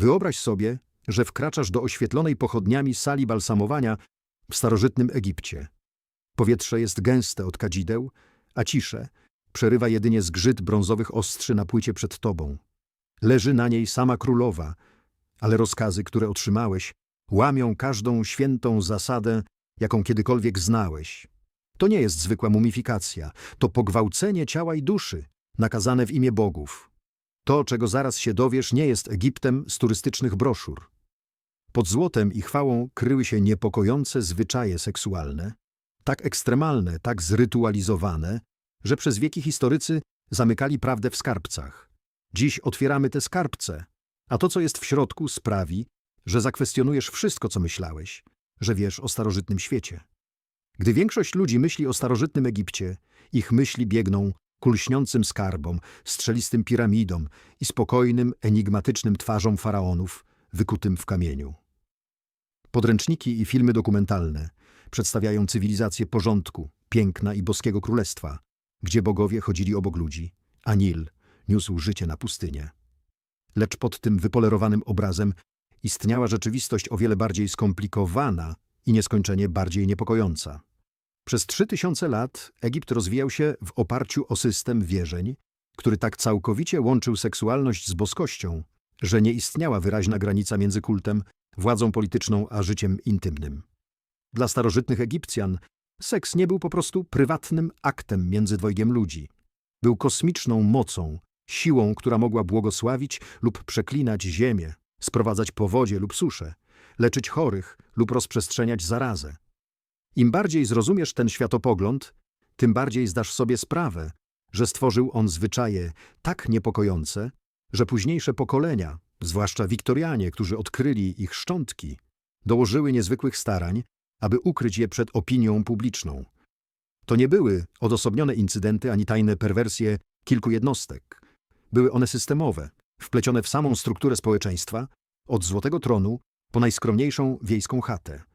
Wyobraź sobie, że wkraczasz do oświetlonej pochodniami sali balsamowania w starożytnym Egipcie. Powietrze jest gęste od kadzideł, a ciszę przerywa jedynie zgrzyt brązowych ostrzy na płycie przed tobą. Leży na niej sama królowa, ale rozkazy, które otrzymałeś, łamią każdą świętą zasadę, jaką kiedykolwiek znałeś. To nie jest zwykła mumifikacja, to pogwałcenie ciała i duszy, nakazane w imię bogów. To, czego zaraz się dowiesz, nie jest Egiptem z turystycznych broszur. Pod złotem i chwałą kryły się niepokojące zwyczaje seksualne, tak ekstremalne, tak zrytualizowane, że przez wieki historycy zamykali prawdę w skarbcach. Dziś otwieramy te skarbce, a to, co jest w środku, sprawi, że zakwestionujesz wszystko, co myślałeś, że wiesz o starożytnym świecie. Gdy większość ludzi myśli o starożytnym Egipcie, ich myśli biegną ku lśniącym skarbom, strzelistym piramidom i spokojnym, enigmatycznym twarzom faraonów wykutym w kamieniu. Podręczniki i filmy dokumentalne przedstawiają cywilizację porządku, piękna i boskiego królestwa, gdzie bogowie chodzili obok ludzi, a Nil niósł życie na pustynię. Lecz pod tym wypolerowanym obrazem istniała rzeczywistość o wiele bardziej skomplikowana i nieskończenie bardziej niepokojąca. Przez trzy tysiące lat Egipt rozwijał się w oparciu o system wierzeń, który tak całkowicie łączył seksualność z boskością, że nie istniała wyraźna granica między kultem, władzą polityczną a życiem intymnym. Dla starożytnych Egipcjan seks nie był po prostu prywatnym aktem między dwojgiem ludzi. Był kosmiczną mocą, siłą, która mogła błogosławić lub przeklinać ziemię, sprowadzać powodzie lub suszę, leczyć chorych lub rozprzestrzeniać zarazę. Im bardziej zrozumiesz ten światopogląd, tym bardziej zdasz sobie sprawę, że stworzył on zwyczaje tak niepokojące, że późniejsze pokolenia, zwłaszcza Wiktorianie, którzy odkryli ich szczątki, dołożyły niezwykłych starań, aby ukryć je przed opinią publiczną. To nie były odosobnione incydenty ani tajne perwersje kilku jednostek. Były one systemowe, wplecione w samą strukturę społeczeństwa, od złotego tronu po najskromniejszą wiejską chatę.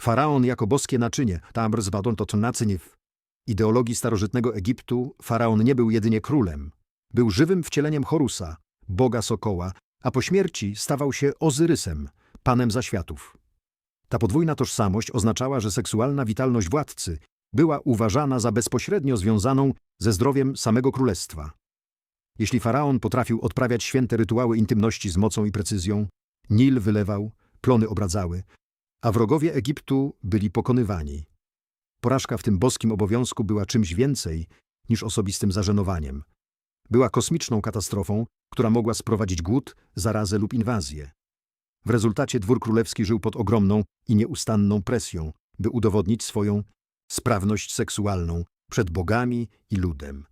Faraon jako boskie naczynie, tamr z badon to nacyniew. Ideologii starożytnego Egiptu faraon nie był jedynie królem. Był żywym wcieleniem Horusa, boga sokoła, a po śmierci stawał się Ozyrysem, panem zaświatów. Ta podwójna tożsamość oznaczała, że seksualna witalność władcy była uważana za bezpośrednio związaną ze zdrowiem samego królestwa. Jeśli faraon potrafił odprawiać święte rytuały intymności z mocą i precyzją, Nil wylewał, plony obradzały, a wrogowie Egiptu byli pokonywani. Porażka w tym boskim obowiązku była czymś więcej niż osobistym zażenowaniem. Była kosmiczną katastrofą, która mogła sprowadzić głód, zarazę lub inwazję. W rezultacie dwór królewski żył pod ogromną i nieustanną presją, by udowodnić swoją sprawność seksualną przed bogami i ludem.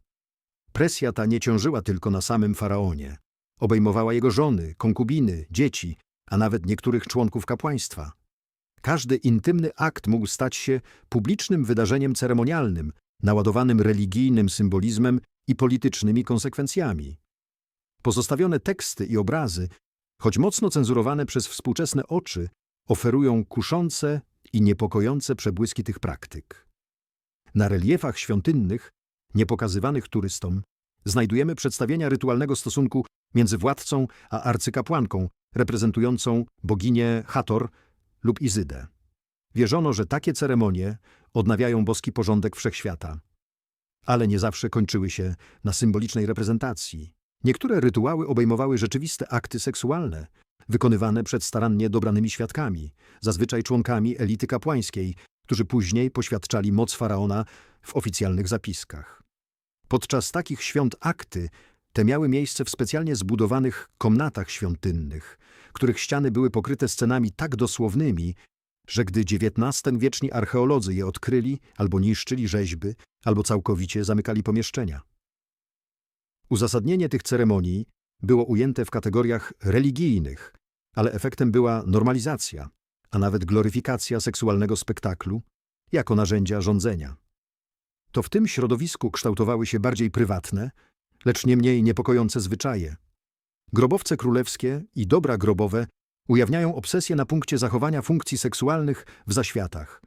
Presja ta nie ciążyła tylko na samym faraonie. Obejmowała jego żony, konkubiny, dzieci, a nawet niektórych członków kapłaństwa. Każdy intymny akt mógł stać się publicznym wydarzeniem ceremonialnym, naładowanym religijnym symbolizmem i politycznymi konsekwencjami. Pozostawione teksty i obrazy, choć mocno cenzurowane przez współczesne oczy, oferują kuszące i niepokojące przebłyski tych praktyk. Na reliefach świątynnych, niepokazywanych turystom, znajdujemy przedstawienia rytualnego stosunku między władcą a arcykapłanką, reprezentującą boginię Hator lub Izydę. Wierzono, że takie ceremonie odnawiają boski porządek wszechświata. Ale nie zawsze kończyły się na symbolicznej reprezentacji. Niektóre rytuały obejmowały rzeczywiste akty seksualne, wykonywane przed starannie dobranymi świadkami, zazwyczaj członkami elity kapłańskiej, którzy później poświadczali moc faraona w oficjalnych zapiskach. Podczas takich świąt akty te miały miejsce w specjalnie zbudowanych komnatach świątynnych, których ściany były pokryte scenami tak dosłownymi, że gdy XIX-wieczni archeolodzy je odkryli, albo niszczyli rzeźby, albo całkowicie zamykali pomieszczenia. Uzasadnienie tych ceremonii było ujęte w kategoriach religijnych, ale efektem była normalizacja, a nawet gloryfikacja seksualnego spektaklu jako narzędzia rządzenia. To w tym środowisku kształtowały się bardziej prywatne, lecz nie mniej niepokojące zwyczaje. Grobowce królewskie i dobra grobowe ujawniają obsesję na punkcie zachowania funkcji seksualnych w zaświatach.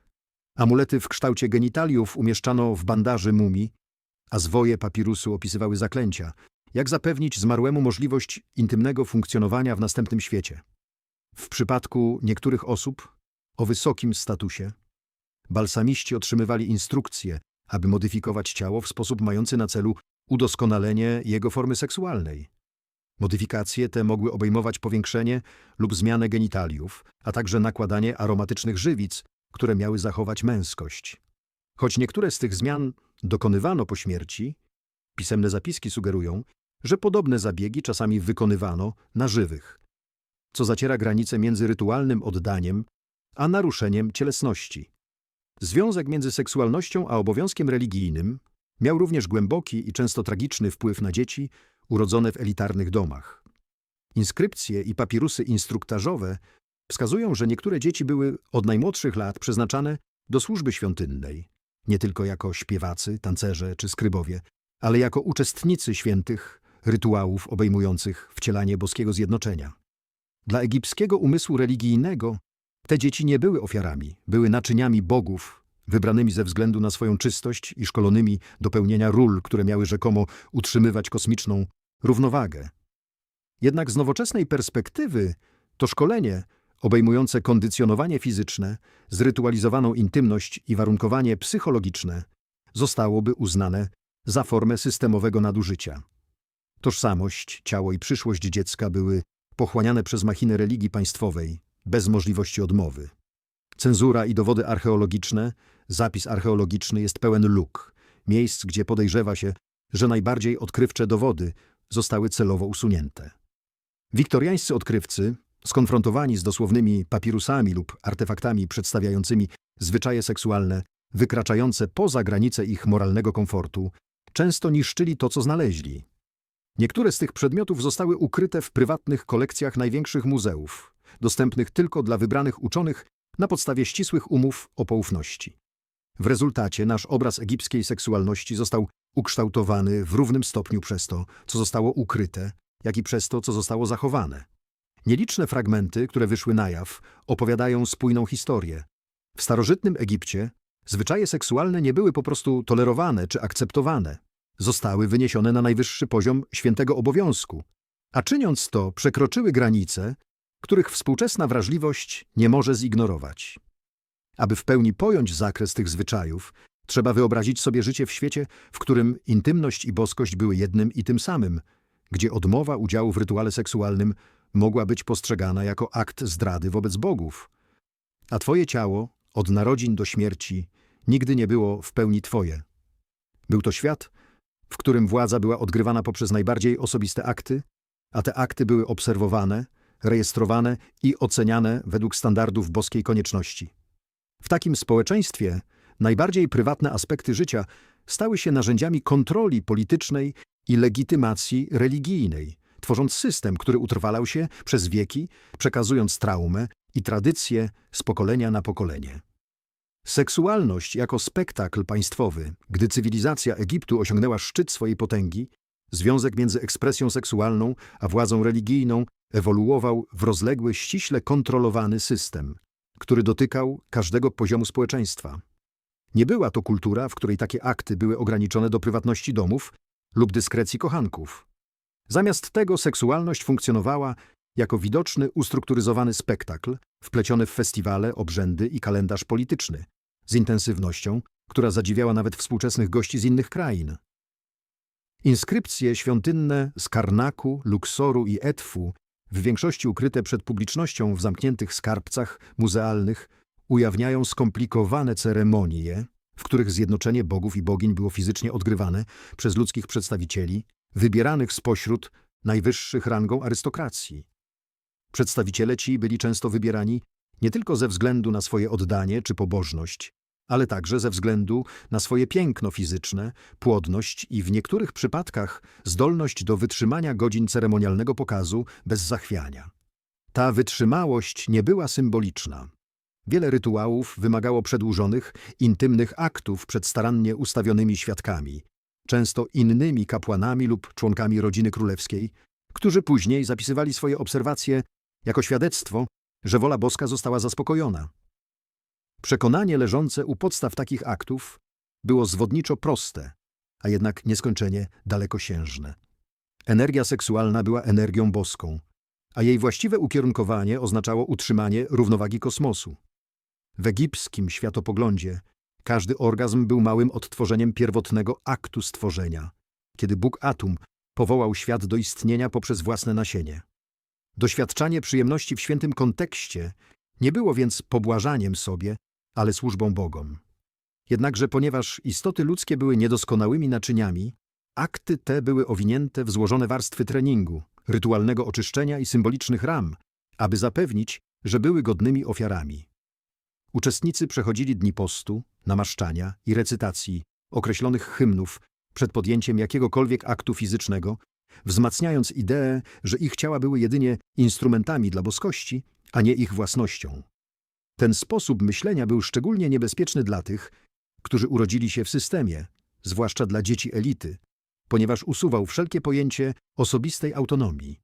Amulety w kształcie genitaliów umieszczano w bandaży mumii, a zwoje papirusu opisywały zaklęcia, jak zapewnić zmarłemu możliwość intymnego funkcjonowania w następnym świecie. W przypadku niektórych osób o wysokim statusie, balsamiści otrzymywali instrukcje, aby modyfikować ciało w sposób mający na celu udoskonalenie jego formy seksualnej. Modyfikacje te mogły obejmować powiększenie lub zmianę genitaliów, a także nakładanie aromatycznych żywic, które miały zachować męskość. Choć niektóre z tych zmian dokonywano po śmierci, pisemne zapiski sugerują, że podobne zabiegi czasami wykonywano na żywych, co zaciera granicę między rytualnym oddaniem a naruszeniem cielesności. Związek między seksualnością a obowiązkiem religijnym miał również głęboki i często tragiczny wpływ na dzieci urodzone w elitarnych domach. Inskrypcje i papirusy instruktażowe wskazują, że niektóre dzieci były od najmłodszych lat przeznaczane do służby świątynnej, nie tylko jako śpiewacy, tancerze czy skrybowie, ale jako uczestnicy świętych rytuałów obejmujących wcielanie boskiego zjednoczenia. Dla egipskiego umysłu religijnego te dzieci nie były ofiarami, były naczyniami bogów, wybranymi ze względu na swoją czystość i szkolonymi do pełnienia ról, które miały rzekomo utrzymywać kosmiczną równowagę. Jednak z nowoczesnej perspektywy to szkolenie, obejmujące kondycjonowanie fizyczne, zrytualizowaną intymność i warunkowanie psychologiczne, zostałoby uznane za formę systemowego nadużycia. Tożsamość, ciało i przyszłość dziecka były pochłaniane przez machinę religii państwowej, bez możliwości odmowy. Cenzura i dowody archeologiczne, zapis archeologiczny jest pełen luk, miejsc, gdzie podejrzewa się, że najbardziej odkrywcze dowody zostały celowo usunięte. Wiktoriańscy odkrywcy, skonfrontowani z dosłownymi papirusami lub artefaktami przedstawiającymi zwyczaje seksualne wykraczające poza granice ich moralnego komfortu, często niszczyli to, co znaleźli. Niektóre z tych przedmiotów zostały ukryte w prywatnych kolekcjach największych muzeów, dostępnych tylko dla wybranych uczonych na podstawie ścisłych umów o poufności. W rezultacie nasz obraz egipskiej seksualności został ukształtowany w równym stopniu przez to, co zostało ukryte, jak i przez to, co zostało zachowane. Nieliczne fragmenty, które wyszły na jaw, opowiadają spójną historię. W starożytnym Egipcie zwyczaje seksualne nie były po prostu tolerowane czy akceptowane. Zostały wyniesione na najwyższy poziom świętego obowiązku, a czyniąc to przekroczyły granice, których współczesna wrażliwość nie może zignorować. Aby w pełni pojąć zakres tych zwyczajów, trzeba wyobrazić sobie życie w świecie, w którym intymność i boskość były jednym i tym samym, gdzie odmowa udziału w rytuale seksualnym mogła być postrzegana jako akt zdrady wobec bogów. A twoje ciało, od narodzin do śmierci, nigdy nie było w pełni twoje. Był to świat, w którym władza była odgrywana poprzez najbardziej osobiste akty, a te akty były obserwowane, rejestrowane i oceniane według standardów boskiej konieczności. W takim społeczeństwie najbardziej prywatne aspekty życia stały się narzędziami kontroli politycznej i legitymacji religijnej, tworząc system, który utrwalał się przez wieki, przekazując traumę i tradycje z pokolenia na pokolenie. Seksualność jako spektakl państwowy, gdy cywilizacja Egiptu osiągnęła szczyt swojej potęgi, związek między ekspresją seksualną a władzą religijną ewoluował w rozległy, ściśle kontrolowany system, który dotykał każdego poziomu społeczeństwa. Nie była to kultura, w której takie akty były ograniczone do prywatności domów lub dyskrecji kochanków. Zamiast tego seksualność funkcjonowała jako widoczny, ustrukturyzowany spektakl, wpleciony w festiwale, obrzędy i kalendarz polityczny, z intensywnością, która zadziwiała nawet współczesnych gości z innych krain. Inskrypcje świątynne z Karnaku, Luksoru i Etfu w większości ukryte przed publicznością w zamkniętych skarbcach muzealnych, ujawniają skomplikowane ceremonie, w których zjednoczenie bogów i bogiń było fizycznie odgrywane przez ludzkich przedstawicieli, wybieranych spośród najwyższych rangą arystokracji. Przedstawiciele ci byli często wybierani nie tylko ze względu na swoje oddanie czy pobożność, ale także ze względu na swoje piękno fizyczne, płodność i w niektórych przypadkach zdolność do wytrzymania godzin ceremonialnego pokazu bez zachwiania. Ta wytrzymałość nie była symboliczna. Wiele rytuałów wymagało przedłużonych, intymnych aktów przed starannie ustawionymi świadkami, często innymi kapłanami lub członkami rodziny królewskiej, którzy później zapisywali swoje obserwacje jako świadectwo, że wola boska została zaspokojona. Przekonanie leżące u podstaw takich aktów było zwodniczo proste, a jednak nieskończenie dalekosiężne. Energia seksualna była energią boską, a jej właściwe ukierunkowanie oznaczało utrzymanie równowagi kosmosu. W egipskim światopoglądzie każdy orgazm był małym odtworzeniem pierwotnego aktu stworzenia, kiedy Bóg Atum powołał świat do istnienia poprzez własne nasienie. Doświadczanie przyjemności w świętym kontekście nie było więc pobłażaniem sobie, ale służbą Bogom. Jednakże ponieważ istoty ludzkie były niedoskonałymi naczyniami, akty te były owinięte w złożone warstwy treningu, rytualnego oczyszczenia i symbolicznych ram, aby zapewnić, że były godnymi ofiarami. Uczestnicy przechodzili dni postu, namaszczania i recytacji określonych hymnów przed podjęciem jakiegokolwiek aktu fizycznego, wzmacniając ideę, że ich ciała były jedynie instrumentami dla boskości, a nie ich własnością. Ten sposób myślenia był szczególnie niebezpieczny dla tych, którzy urodzili się w systemie, zwłaszcza dla dzieci elity, ponieważ usuwał wszelkie pojęcie osobistej autonomii.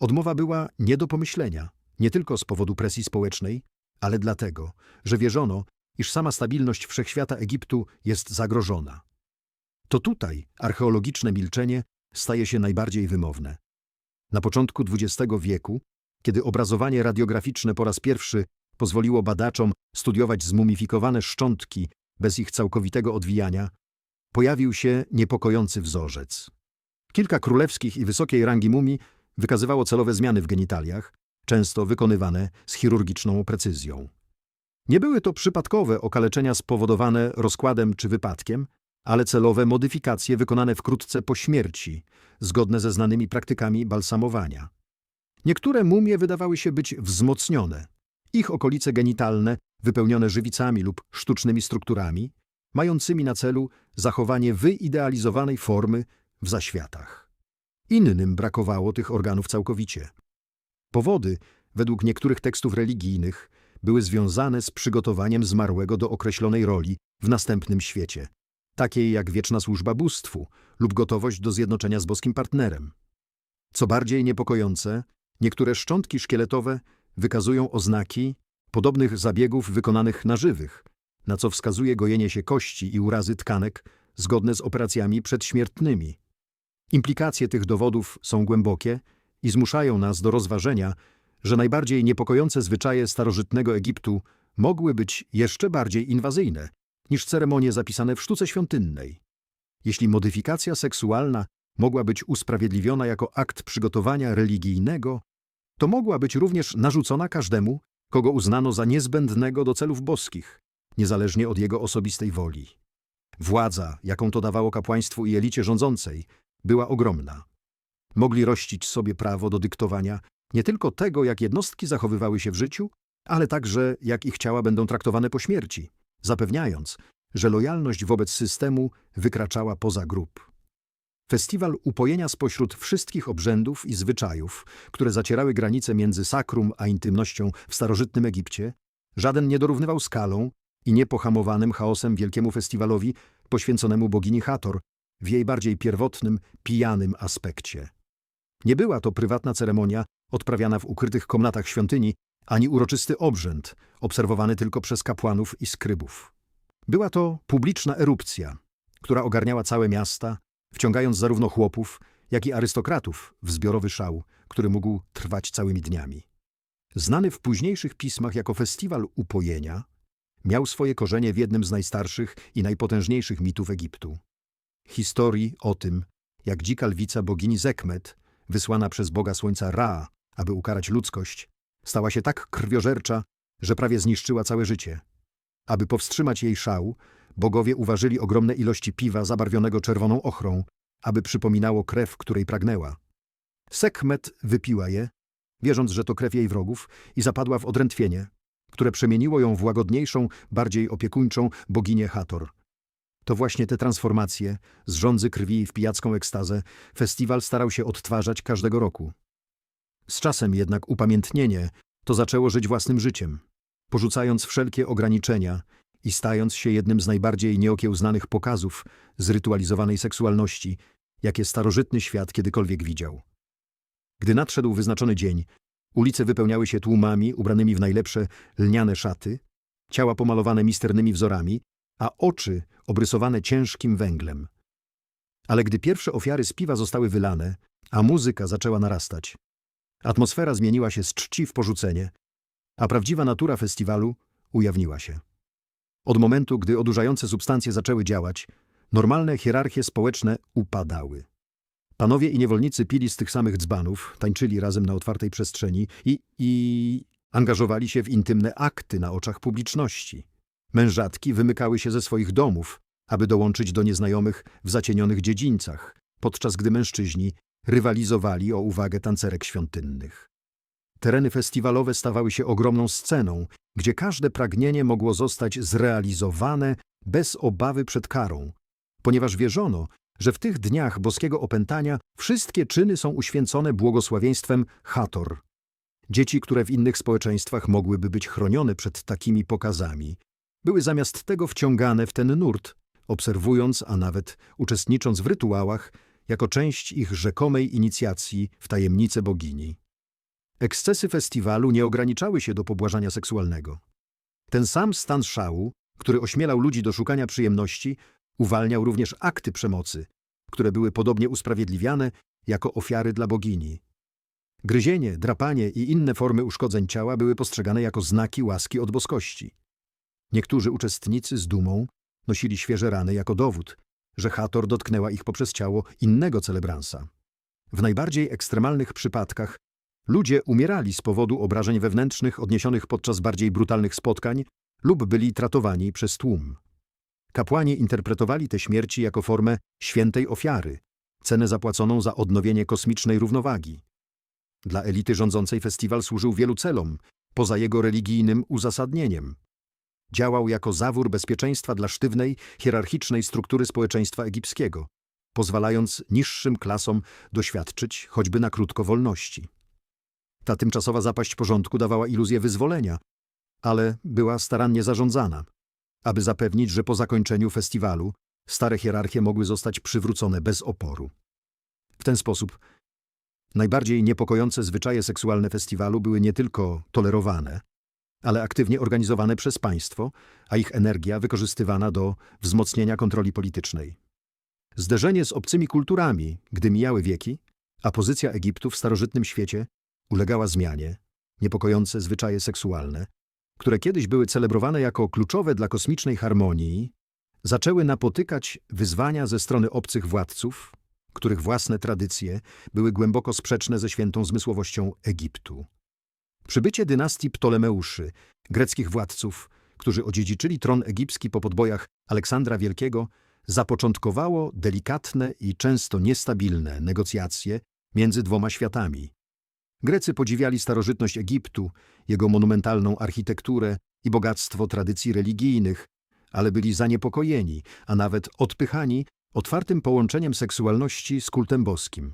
Odmowa była nie do pomyślenia, nie tylko z powodu presji społecznej, ale dlatego, że wierzono, iż sama stabilność wszechświata Egiptu jest zagrożona. To tutaj archeologiczne milczenie staje się najbardziej wymowne. Na początku XX wieku, kiedy obrazowanie radiograficzne po raz pierwszy pozwoliło badaczom studiować zmumifikowane szczątki bez ich całkowitego odwijania, pojawił się niepokojący wzorzec. Kilka królewskich i wysokiej rangi mumii wykazywało celowe zmiany w genitaliach, często wykonywane z chirurgiczną precyzją. Nie były to przypadkowe okaleczenia spowodowane rozkładem czy wypadkiem, ale celowe modyfikacje wykonane wkrótce po śmierci, zgodne ze znanymi praktykami balsamowania. Niektóre mumie wydawały się być wzmocnione. Ich okolice genitalne, wypełnione żywicami lub sztucznymi strukturami, mającymi na celu zachowanie wyidealizowanej formy w zaświatach. Innym brakowało tych organów całkowicie. Powody, według niektórych tekstów religijnych, były związane z przygotowaniem zmarłego do określonej roli w następnym świecie, takiej jak wieczna służba bóstwu lub gotowość do zjednoczenia z boskim partnerem. Co bardziej niepokojące, niektóre szczątki szkieletowe wykazują oznaki podobnych zabiegów wykonanych na żywych, na co wskazuje gojenie się kości i urazy tkanek zgodne z operacjami przedśmiertnymi. Implikacje tych dowodów są głębokie i zmuszają nas do rozważenia, że najbardziej niepokojące zwyczaje starożytnego Egiptu mogły być jeszcze bardziej inwazyjne niż ceremonie zapisane w sztuce świątynnej. Jeśli modyfikacja seksualna mogła być usprawiedliwiona jako akt przygotowania religijnego, to mogła być również narzucona każdemu, kogo uznano za niezbędnego do celów boskich, niezależnie od jego osobistej woli. Władza, jaką to dawało kapłaństwu i elicie rządzącej, była ogromna. Mogli rościć sobie prawo do dyktowania nie tylko tego, jak jednostki zachowywały się w życiu, ale także jak ich ciała będą traktowane po śmierci, zapewniając, że lojalność wobec systemu wykraczała poza grup. Festiwal upojenia spośród wszystkich obrzędów i zwyczajów, które zacierały granice między sakrum a intymnością w starożytnym Egipcie, żaden nie dorównywał skalą i niepohamowanym chaosem wielkiemu festiwalowi poświęconemu bogini Hator w jej bardziej pierwotnym, pijanym aspekcie. Nie była to prywatna ceremonia odprawiana w ukrytych komnatach świątyni, ani uroczysty obrzęd, obserwowany tylko przez kapłanów i skrybów. Była to publiczna erupcja, która ogarniała całe miasta, wciągając zarówno chłopów, jak i arystokratów w zbiorowy szał, który mógł trwać całymi dniami. Znany w późniejszych pismach jako festiwal upojenia, miał swoje korzenie w jednym z najstarszych i najpotężniejszych mitów Egiptu. Historii o tym, jak dzika lwica bogini Zekmet, wysłana przez boga słońca Ra, aby ukarać ludzkość, stała się tak krwiożercza, że prawie zniszczyła całe życie. Aby powstrzymać jej szał, bogowie uważyli ogromne ilości piwa zabarwionego czerwoną ochrą, aby przypominało krew, której pragnęła. Sekmet wypiła je, wierząc, że to krew jej wrogów, i zapadła w odrętwienie, które przemieniło ją w łagodniejszą, bardziej opiekuńczą boginię Hator. To właśnie te transformacje, z rządzy krwi w pijacką ekstazę, festiwal starał się odtwarzać każdego roku. Z czasem jednak upamiętnienie to zaczęło żyć własnym życiem, porzucając wszelkie ograniczenia i stając się jednym z najbardziej nieokiełznanych pokazów zrytualizowanej seksualności, jakie starożytny świat kiedykolwiek widział. Gdy nadszedł wyznaczony dzień, ulice wypełniały się tłumami ubranymi w najlepsze lniane szaty, ciała pomalowane misternymi wzorami, a oczy obrysowane ciężkim węglem. Ale gdy pierwsze ofiary z piwa zostały wylane, a muzyka zaczęła narastać. Atmosfera zmieniła się z czci w porzucenie, a prawdziwa natura festiwalu ujawniła się. Od momentu, gdy odurzające substancje zaczęły działać, normalne hierarchie społeczne upadały. Panowie i niewolnicy pili z tych samych dzbanów, tańczyli razem na otwartej przestrzeni i, i angażowali się w intymne akty na oczach publiczności. Mężatki wymykały się ze swoich domów, aby dołączyć do nieznajomych w zacienionych dziedzińcach, podczas gdy mężczyźni rywalizowali o uwagę tancerek świątynnych. Tereny festiwalowe stawały się ogromną sceną, gdzie każde pragnienie mogło zostać zrealizowane bez obawy przed karą, ponieważ wierzono, że w tych dniach boskiego opętania wszystkie czyny są uświęcone błogosławieństwem Hator. Dzieci, które w innych społeczeństwach mogłyby być chronione przed takimi pokazami, były zamiast tego wciągane w ten nurt, obserwując, a nawet uczestnicząc w rytuałach jako część ich rzekomej inicjacji w tajemnice bogini. Ekscesy festiwalu nie ograniczały się do pobłażania seksualnego. Ten sam stan szału, który ośmielał ludzi do szukania przyjemności, uwalniał również akty przemocy, które były podobnie usprawiedliwiane jako ofiary dla bogini. Gryzienie, drapanie i inne formy uszkodzeń ciała były postrzegane jako znaki łaski od boskości. Niektórzy uczestnicy z dumą nosili świeże rany jako dowód, że Hator dotknęła ich poprzez ciało innego celebransa. W najbardziej ekstremalnych przypadkach ludzie umierali z powodu obrażeń wewnętrznych odniesionych podczas bardziej brutalnych spotkań lub byli tratowani przez tłum. Kapłani interpretowali te śmierci jako formę świętej ofiary, cenę zapłaconą za odnowienie kosmicznej równowagi. Dla elity rządzącej festiwal służył wielu celom, poza jego religijnym uzasadnieniem. Działał jako zawór bezpieczeństwa dla sztywnej, hierarchicznej struktury społeczeństwa egipskiego, pozwalając niższym klasom doświadczyć choćby na krótko wolności. Ta tymczasowa zapaść porządku dawała iluzję wyzwolenia, ale była starannie zarządzana, aby zapewnić, że po zakończeniu festiwalu stare hierarchie mogły zostać przywrócone bez oporu. W ten sposób najbardziej niepokojące zwyczaje seksualne festiwalu były nie tylko tolerowane, ale aktywnie organizowane przez państwo, a ich energia wykorzystywana do wzmocnienia kontroli politycznej. Zderzenie z obcymi kulturami, gdy mijały wieki, a pozycja Egiptu w starożytnym świecie ulegała zmianie, niepokojące zwyczaje seksualne, które kiedyś były celebrowane jako kluczowe dla kosmicznej harmonii, zaczęły napotykać wyzwania ze strony obcych władców, których własne tradycje były głęboko sprzeczne ze świętą zmysłowością Egiptu. Przybycie dynastii Ptolemeuszy, greckich władców, którzy odziedziczyli tron egipski po podbojach Aleksandra Wielkiego, zapoczątkowało delikatne i często niestabilne negocjacje między dwoma światami. Grecy podziwiali starożytność Egiptu, jego monumentalną architekturę i bogactwo tradycji religijnych, ale byli zaniepokojeni, a nawet odpychani otwartym połączeniem seksualności z kultem boskim.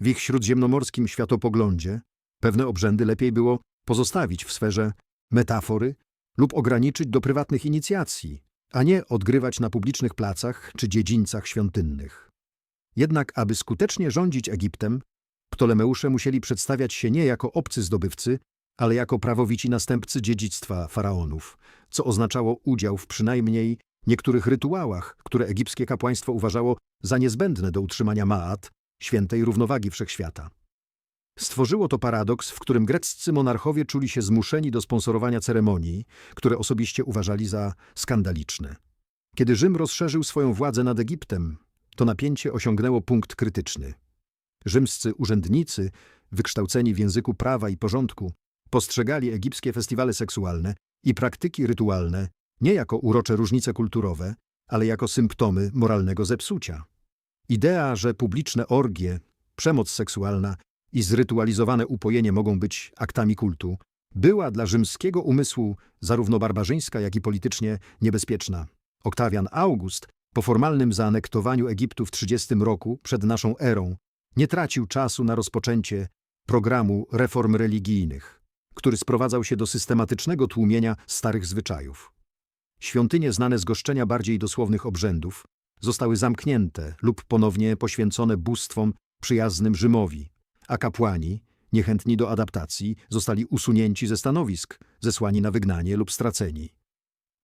W ich śródziemnomorskim światopoglądzie pewne obrzędy lepiej było pozostawić w sferze metafory lub ograniczyć do prywatnych inicjacji, a nie odgrywać na publicznych placach czy dziedzińcach świątynnych. Jednak, aby skutecznie rządzić Egiptem, Ptolemeusze musieli przedstawiać się nie jako obcy zdobywcy, ale jako prawowici następcy dziedzictwa faraonów, co oznaczało udział w przynajmniej niektórych rytuałach, które egipskie kapłaństwo uważało za niezbędne do utrzymania Maat, świętej równowagi wszechświata. Stworzyło to paradoks, w którym greccy monarchowie czuli się zmuszeni do sponsorowania ceremonii, które osobiście uważali za skandaliczne. Kiedy Rzym rozszerzył swoją władzę nad Egiptem, to napięcie osiągnęło punkt krytyczny. Rzymscy urzędnicy, wykształceni w języku prawa i porządku, postrzegali egipskie festiwale seksualne i praktyki rytualne nie jako urocze różnice kulturowe, ale jako symptomy moralnego zepsucia. Idea, że publiczne orgie, przemoc seksualna i zrytualizowane upojenie mogą być aktami kultu, była dla rzymskiego umysłu zarówno barbarzyńska, jak i politycznie niebezpieczna. Oktawian August, po formalnym zaanektowaniu Egiptu w 30 roku przed naszą erą, nie tracił czasu na rozpoczęcie programu reform religijnych, który sprowadzał się do systematycznego tłumienia starych zwyczajów. Świątynie znane z goszczenia bardziej dosłownych obrzędów zostały zamknięte lub ponownie poświęcone bóstwom przyjaznym Rzymowi, a kapłani, niechętni do adaptacji, zostali usunięci ze stanowisk, zesłani na wygnanie lub straceni.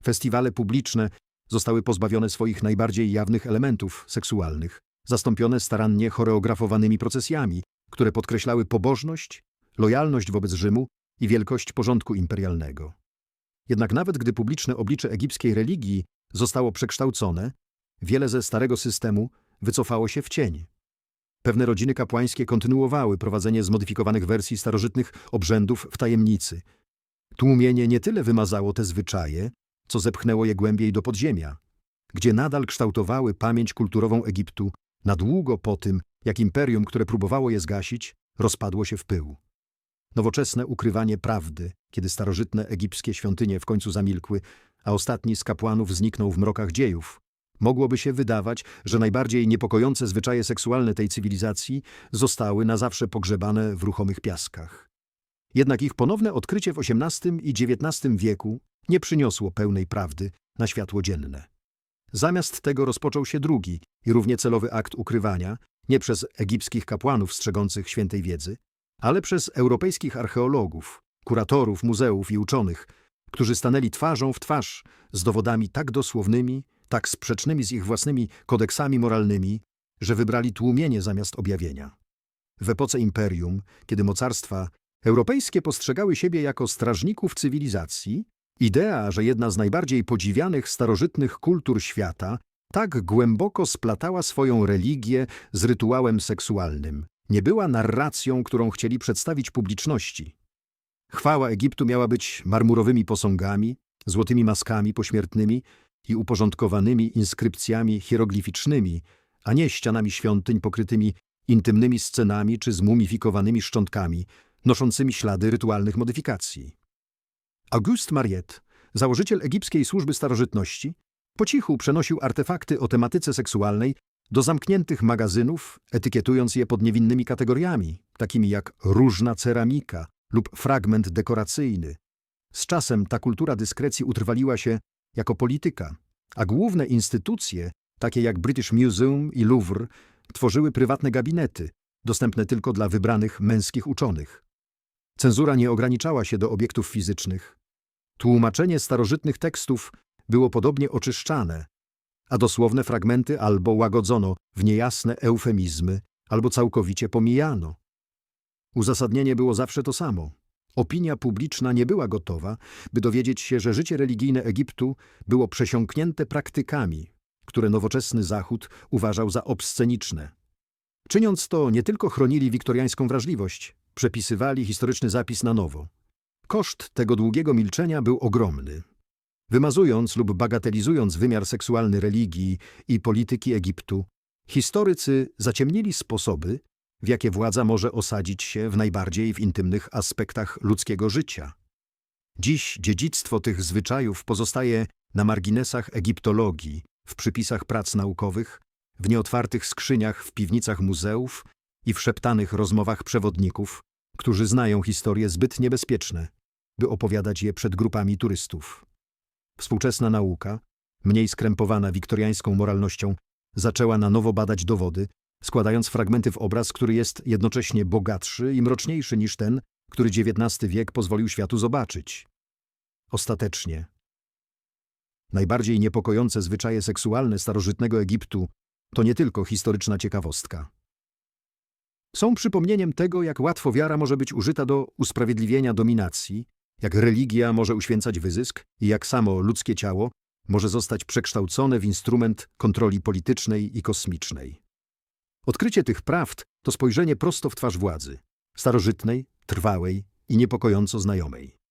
Festiwale publiczne zostały pozbawione swoich najbardziej jawnych elementów seksualnych, zastąpione starannie choreografowanymi procesjami, które podkreślały pobożność, lojalność wobec Rzymu i wielkość porządku imperialnego. Jednak nawet gdy publiczne oblicze egipskiej religii zostało przekształcone, wiele ze starego systemu wycofało się w cień. Pewne rodziny kapłańskie kontynuowały prowadzenie zmodyfikowanych wersji starożytnych obrzędów w tajemnicy. Tłumienie nie tyle wymazało te zwyczaje, co zepchnęło je głębiej do podziemia, gdzie nadal kształtowały pamięć kulturową Egiptu na długo po tym, jak imperium, które próbowało je zgasić, rozpadło się w pył. Nowoczesne ukrywanie prawdy, kiedy starożytne egipskie świątynie w końcu zamilkły, a ostatni z kapłanów zniknął w mrokach dziejów, mogłoby się wydawać, że najbardziej niepokojące zwyczaje seksualne tej cywilizacji zostały na zawsze pogrzebane w ruchomych piaskach. Jednak ich ponowne odkrycie w XVIII i XIX wieku nie przyniosło pełnej prawdy na światło dzienne. Zamiast tego rozpoczął się drugi i równie celowy akt ukrywania, nie przez egipskich kapłanów strzegących świętej wiedzy, ale przez europejskich archeologów, kuratorów muzeów i uczonych, którzy stanęli twarzą w twarz z dowodami tak dosłownymi, tak sprzecznymi z ich własnymi kodeksami moralnymi, że wybrali tłumienie zamiast objawienia. W epoce imperium, kiedy mocarstwa europejskie postrzegały siebie jako strażników cywilizacji, idea, że jedna z najbardziej podziwianych starożytnych kultur świata tak głęboko splatała swoją religię z rytuałem seksualnym, nie była narracją, którą chcieli przedstawić publiczności. Chwała Egiptu miała być marmurowymi posągami, złotymi maskami pośmiertnymi i uporządkowanymi inskrypcjami hieroglificznymi, a nie ścianami świątyń pokrytymi intymnymi scenami czy zmumifikowanymi szczątkami, noszącymi ślady rytualnych modyfikacji. Auguste Mariette, założyciel egipskiej służby starożytności, po cichu przenosił artefakty o tematyce seksualnej do zamkniętych magazynów, etykietując je pod niewinnymi kategoriami, takimi jak różna ceramika lub fragment dekoracyjny. Z czasem ta kultura dyskrecji utrwaliła się jako polityka, a główne instytucje, takie jak British Museum i Louvre, tworzyły prywatne gabinety, dostępne tylko dla wybranych męskich uczonych. Cenzura nie ograniczała się do obiektów fizycznych. Tłumaczenie starożytnych tekstów było podobnie oczyszczane, a dosłowne fragmenty albo łagodzono w niejasne eufemizmy, albo całkowicie pomijano. Uzasadnienie było zawsze to samo. Opinia publiczna nie była gotowa, by dowiedzieć się, że życie religijne Egiptu było przesiąknięte praktykami, które nowoczesny Zachód uważał za obsceniczne. Czyniąc to, nie tylko chronili wiktoriańską wrażliwość, przepisywali historyczny zapis na nowo. Koszt tego długiego milczenia był ogromny. Wymazując lub bagatelizując wymiar seksualny religii i polityki Egiptu, historycy zaciemnili sposoby, w jakie władza może osadzić się w najbardziej w intymnych aspektach ludzkiego życia. Dziś dziedzictwo tych zwyczajów pozostaje na marginesach egiptologii, w przypisach prac naukowych, w nieotwartych skrzyniach w piwnicach muzeów i w szeptanych rozmowach przewodników, którzy znają historie zbyt niebezpieczne, by opowiadać je przed grupami turystów. Współczesna nauka, mniej skrępowana wiktoriańską moralnością, zaczęła na nowo badać dowody, składając fragmenty w obraz, który jest jednocześnie bogatszy i mroczniejszy niż ten, który XIX wiek pozwolił światu zobaczyć. Ostatecznie. Najbardziej niepokojące zwyczaje seksualne starożytnego Egiptu to nie tylko historyczna ciekawostka. Są przypomnieniem tego, jak łatwo wiara może być użyta do usprawiedliwienia dominacji, jak religia może uświęcać wyzysk i jak samo ludzkie ciało może zostać przekształcone w instrument kontroli politycznej i kosmicznej. Odkrycie tych prawd to spojrzenie prosto w twarz władzy, starożytnej, trwałej i niepokojąco znajomej.